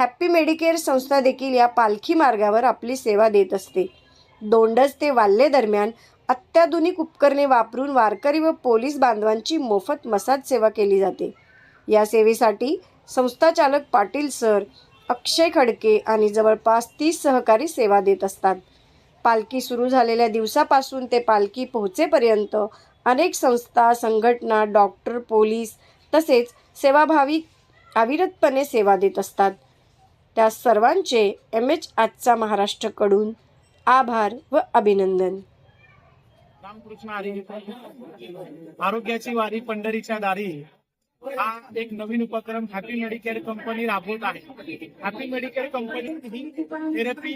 Happy Medicare संस्था देखील या पालखी मार्गावर आपली सेवा देत असते. दोंडज ते वाल्ले दरम्यान अत्याधुनिक उपकरणे वापरून वारकरी व पोलीस बांधवांची मोफत मसाज सेवा केली जाते. या सेवेसाठी संस्था चालक पाटील सर अक्षय खडके आणि जवळपास तीस सहकारी सेवा देत असतात. पालखी सुरू झालेल्या दिवसापासून ते पालखी पोहोचेपर्यंत अनेक संस्था संघटना डॉक्टर पोलीस तसेच सेवाभावी अविरतपणे सेवा देत असतात. त्या सर्वांचे एम एच आजचा महाराष्ट्रकडून आभार व अभिनंदन. रामकृष्ण आरोग्याची वारी पंढरीच्या दारी. हा एक नवीन उपक्रम हॅपी मेडिकेअर कंपनी राबवत आहे. हॅपी मेडिकेअर कंपनी ही थेरपी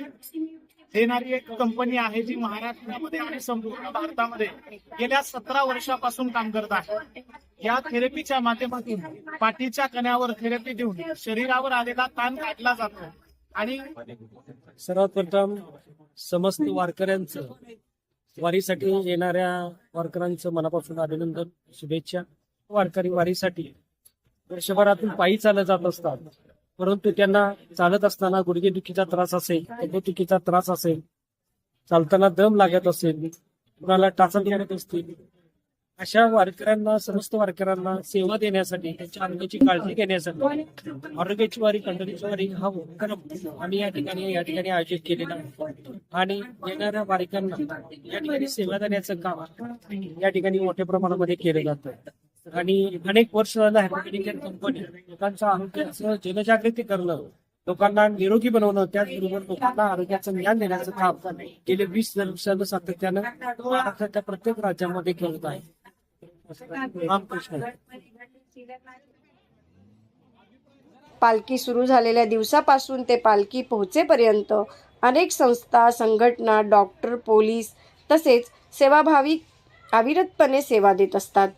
देणारी एक कंपनी आहे जी महाराष्ट्रामध्ये आणि संपूर्ण भारतामध्ये गेल्या सतरा वर्षापासून काम करत आहे. या थेरपीच्या माध्यमातून पाठीच्या कण्यावर थेरपी देऊन शरीरावर आलेला ताण काढला जातो. आणि सर्वात प्रथम समस्त वारकऱ्यांचं वारीसाठी येणाऱ्या वारकऱ्यांचं मनापासून अभिनंदन शुभेच्छा. वारकरी वारीसाठी वर्षभरातून पायी चालत जात असतात. परंतु त्यांना चालत असताना गुडघेदुखीचा त्रास असेल तब्येतुखीचा त्रास असेल चालताना दम लागत असेल कुणाला टाचा करत असतील अशा वारकऱ्यांना समस्त वारकऱ्यांना सेवा देण्यासाठी त्यांच्या आरोग्याची काळजी घेण्यासाठी आरोग्याची वारी पंढरीची वारी हा उपक्रम आम्ही या ठिकाणी या ठिकाणी आयोजित केलेला आहे. आणि येणाऱ्या वारकऱ्यांना या ठिकाणी सेवा देण्याचं काम या ठिकाणी मोठ्या प्रमाणामध्ये केलं जातं. आणि अनेक वर्ष झालं हॅपी कंपनी लोकांचं आरोग्याचं जनजागृती करणं लोकांना निरोगी बनवणं त्याचबरोबर लोकांना आरोग्याचं ज्ञान देण्याचं काम गेले वीस वर्षानं सातत्यानं महाराष्ट्राच्या प्रत्येक राज्यामध्ये करत आहे. पालखी सुरू झालेल्या दिवसापासून ते पालखी पोहोचेपर्यंत अनेक संस्था संघटना डॉक्टर पोलीस तसेच सेवाभावी अविरतपणे सेवा देत असतात.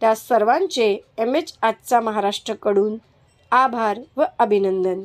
त्या सर्वांचे एम एच आजचा महाराष्ट्रकडून आभार व अभिनंदन.